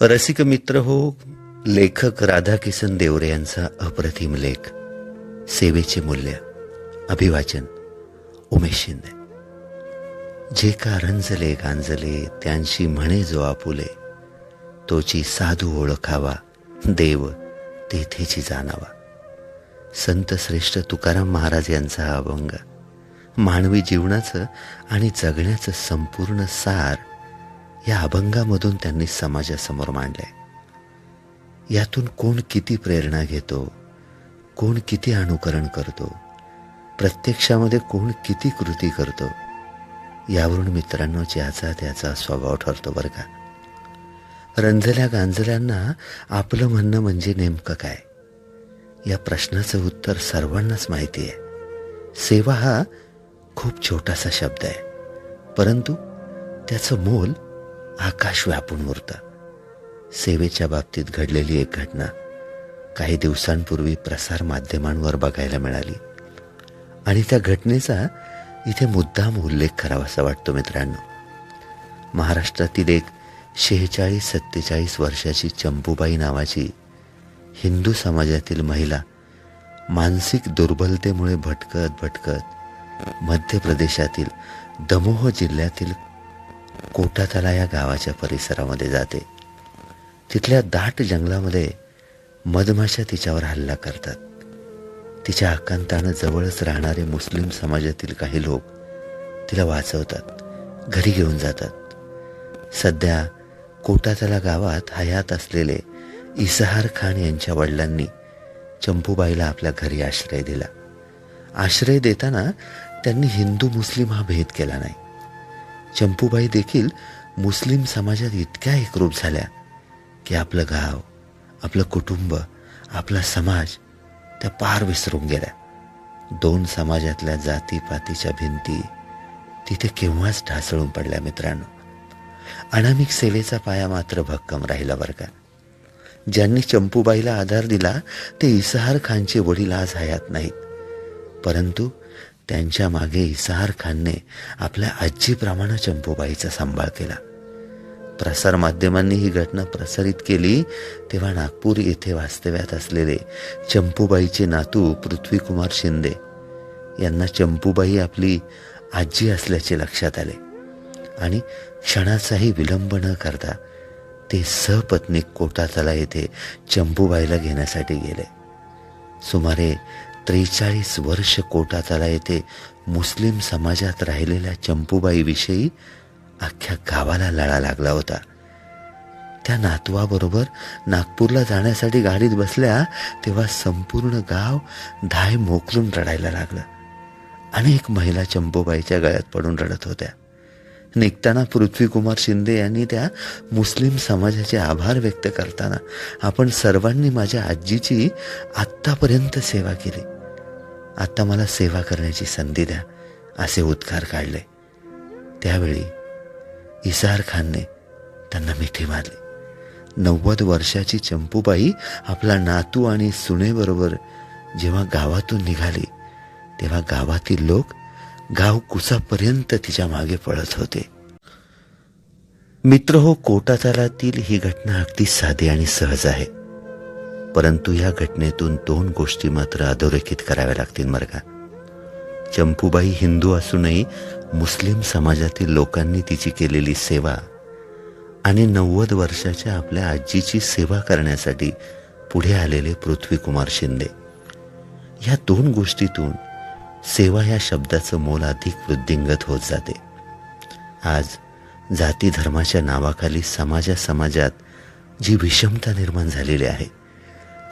रसिक मित्र हो लेखक राधाकिसन देवरे यांचा अप्रतिम लेख. सेवेचे मूल्य. अभिवाचन. उमेश शिंदे. जे का रंजले गांजले त्यांची म्हणे जो आपुले. तोची साधू ओळखावा. देव तेथेची जाणावा. संत श्रेष्ठ तुकाराम महाराज यांचा हा अभंग. मानवी जीवनाचं आणि जगण्याचं संपूर्ण सार या अभंगामधून त्यांनी समाजासमोर मांडले यातून कोण किती प्रेरणा घेतो कोण किती अनुकरण करतो प्रत्यक्षामध्ये कोण किती कृती करतो यावरून मित्रांनो ज्याचा त्याचा स्वभाव ठरतो बरं का. रंजल्या गांजल्यांना आपलं म्हणणं म्हणजे नेमकं काय? या प्रश्नाचं उत्तर सर्वांनाच माहिती आहे. सेवा हा खूप छोटासा शब्द आहे. परंतु त्याचं मोल आकाश व्यापून उरतं सेवेच्या बाबतीत घडलेली एक घटना काही दिवसांपूर्वी प्रसार माध्यमांवर बघायला मिळाली. आणि त्या घटनेचा इथे मुद्दाम उल्लेख करावासा वाटतो मित्रांनो. महाराष्ट्रातील एक शेहेचाळीस सत्तेचाळीस वर्षाची चंपूबाई नावाची हिंदू समाजातील महिला मानसिक दुर्बलतेमुळे भटकत भटकत मध्य प्रदेशातील दमोह जिल्ह्यातील कोटातला या गावाच्या परिसरामध्ये जाते. तिथल्या दाट जंगलामध्ये मधमाशा तिच्यावर हल्ला करतात. तिच्या आकांतानं जवळच राहणारे मुस्लिम समाजातील काही लोक तिला वाचवतात घरी घेऊन जातात. सध्या कोटातला गावात हयात असलेले इसहार खान यांच्या वडिलांनी चंपूबाईला आपल्या घरी आश्रय दिला. आश्रय देताना त्यांनी हिंदू मुस्लिम हा भेद केला नाही. चंपूबाई देखील मुस्लिम समाजात इतक्या एकरूप झाल्या की आपलं गाव आपलं कुटुंब आपला समाज त्या पार विसरून गेल्या. दोन समाजातल्या जातीपातीच्या भिंती तिथे केव्हाच ढासळून पडल्या मित्रांनो. अनामिक सेवेचा पाया मात्र भक्कम राहिला बरं का. ज्यांनी चंपूबाईला आधार दिला ते इसहार खानचे वडील आज हयात नाहीत. परंतु त्यांच्या मागे इसाहार खानने आपल्या आजीप्रमाणे चंपूबाईचा सांभाळ केला. प्रसार माध्यमांनी ही घटना प्रसारित केली तेव्हा नागपूर येथे वास्तव्यात असलेले चंपूबाईचे नातू पृथ्वीकुमार शिंदे यांना चंपूबाई आपली आजी असल्याचे लक्षात आले. आणि क्षणाचाही विलंब न करता ते सहपत्नी कोटातला येथे चंपूबाईला घेण्यासाठी गेले. सुमारे त्रेचाळीस वर्ष कोटाताला येथे मुस्लिम समाजात राहिलेल्या चंपूबाईविषयी अख्ख्या गावाला लळा लागला होता. त्या नातवाबरोबर नागपूरला जाण्यासाठी गाडीत बसल्या तेव्हा संपूर्ण गाव धाय मोकलून रडायला लागलं. अनेक महिला चंपूबाईच्या गळ्यात पडून रडत होत्या. निघताना पृथ्वीकुमार शिंदे यांनी त्या मुस्लिम समाजाचे आभार व्यक्त करताना आपण सर्वांनी माझ्या आजीची आत्तापर्यंत सेवा केली. आत्ता मला सेवा करण्याची संधी द्या असे उद्गार काढले. त्यावेळी इसार खानने त्यांना मिठी मारली. नव्वद वर्षाची चंपूबाई आपला नातू आणि सुनेबरोबर जेव्हा गावातून निघाली तेव्हा गावातील लोक गाव कुसापर्यंत तिच्यामागे पळत होते. मित्र हो कोटातालातील ही घटना अगदी साधी आणि सहज आहे. परंतु या घटनेतून दोन गोष्टी मात्र अधोरेखित कराव्या लागतील मर्गा. चंपूबाई हिंदू असूनही मुस्लिम समाजातील लोकांनी तिची केलेली सेवा आणि नव्वद वर्षाच्या आपल्या आजीची सेवा करण्यासाठी पुढे आलेले पृथ्वीकुमार शिंदे. या दोन गोष्टीतून सेवा या शब्दाचं मोल अधिक वृद्धिंगत होत जाते. आज जाती धर्माच्या नावाखाली समाजा समाजात जी विषमता निर्माण झालेली आहे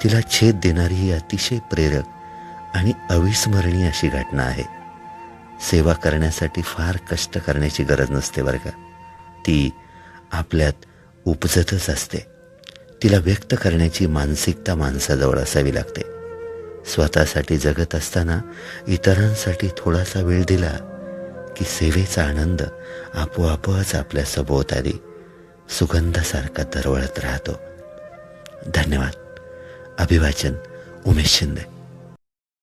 तिला छेद देणारी ही अतिशय प्रेरक आणि अविस्मरणीय अशी घटना आहे. सेवा करण्यासाठी फार कष्ट करण्याची गरज नसते बरं का. ती आपल्यात उपजतच असते. तिला व्यक्त करण्याची मानसिकता माणसाजवळ असावी लागते. स्वतःसाठी जगत असताना इतरांसाठी थोडासा वेळ दिला की सेवेचा आनंद आपोआपच आपल्या सभोवताली सुगंधासारखा दरवळत राहतो. धन्यवाद. अभिवाचन उमेश शिंदे